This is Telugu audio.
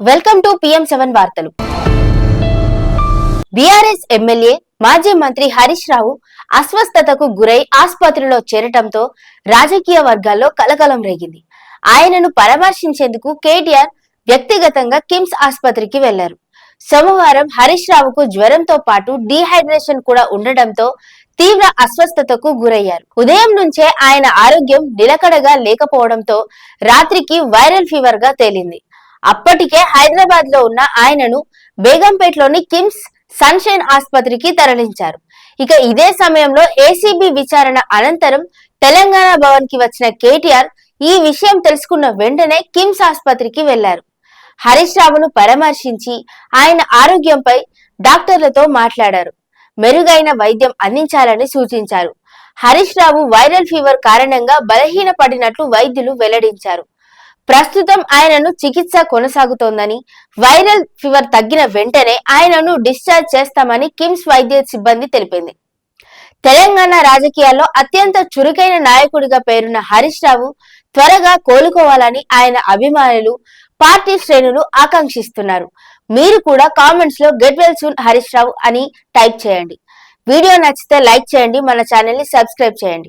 వెల్కమ్ టు పిఎం సెవెన్ వార్తలు. బీఆర్ఎస్ ఎమ్మెల్యే మాజీ మంత్రి హరీష్ రావు అస్వస్థతకు గురై ఆసుపత్రిలో చేరటంతో రాజకీయ వర్గాల్లో కలకలం రేగింది. ఆయనను పరామర్శించేందుకు కేటీఆర్ వ్యక్తిగతంగా కిమ్స్ ఆసుపత్రికి వెళ్ళారు. సోమవారం హరీష్ రావుకు జ్వరంతో పాటు డీహైడ్రేషన్ కూడా ఉండడంతో తీవ్ర అస్వస్థతకు గురయ్యారు. ఉదయం నుంచే ఆయన ఆరోగ్యం నిలకడగా లేకపోవడంతో రాత్రికి వైరల్ ఫీవర్గా తేలింది. అప్పటికే హైదరాబాద్లో ఉన్న ఆయనను బేగంపేటలోని కిమ్స్ సన్షైన్ ఆసుపత్రికి తరలించారు. ఇక ఇదే సమయంలో ఏసీబీ విచారణ అనంతరం తెలంగాణ భవన్కి వచ్చిన కేటీఆర్ ఈ విషయం తెలుసుకున్న వెంటనే కిమ్స్ ఆసుపత్రికి వెళ్ళారు హరీష్ రావును పరామర్శించి ఆయన ఆరోగ్యంపై డాక్టర్లతో మాట్లాడారు. మెరుగైన వైద్యం అందించాలని సూచించారు. హరీష్ రావు వైరల్ ఫీవర్ కారణంగా బలహీనపడినట్లు వైద్యులు వెల్లడించారు. ప్రస్తుతం ఆయనను చికిత్స కొనసాగుతోందని వైరల్ ఫీవర్ తగ్గిన వెంటనే ఆయనను డిశ్చార్జ్ చేస్తామని కిమ్స్ వైద్య సిబ్బంది తెలిపింది. తెలంగాణ రాజకీయాల్లో అత్యంత చురుకైన నాయకుడిగా పేరున్న హరీష్ రావు త్వరగా కోలుకోవాలని ఆయన అభిమానులు పార్టీ శ్రేణులు ఆకాంక్షిస్తున్నారు. మీరు కూడా కామెంట్స్లో get well soon Harish Rao అని టైప్ చేయండి. వీడియో నచ్చితే లైక్ చేయండి మన ఛానల్ని సబ్స్క్రైబ్ చేయండి.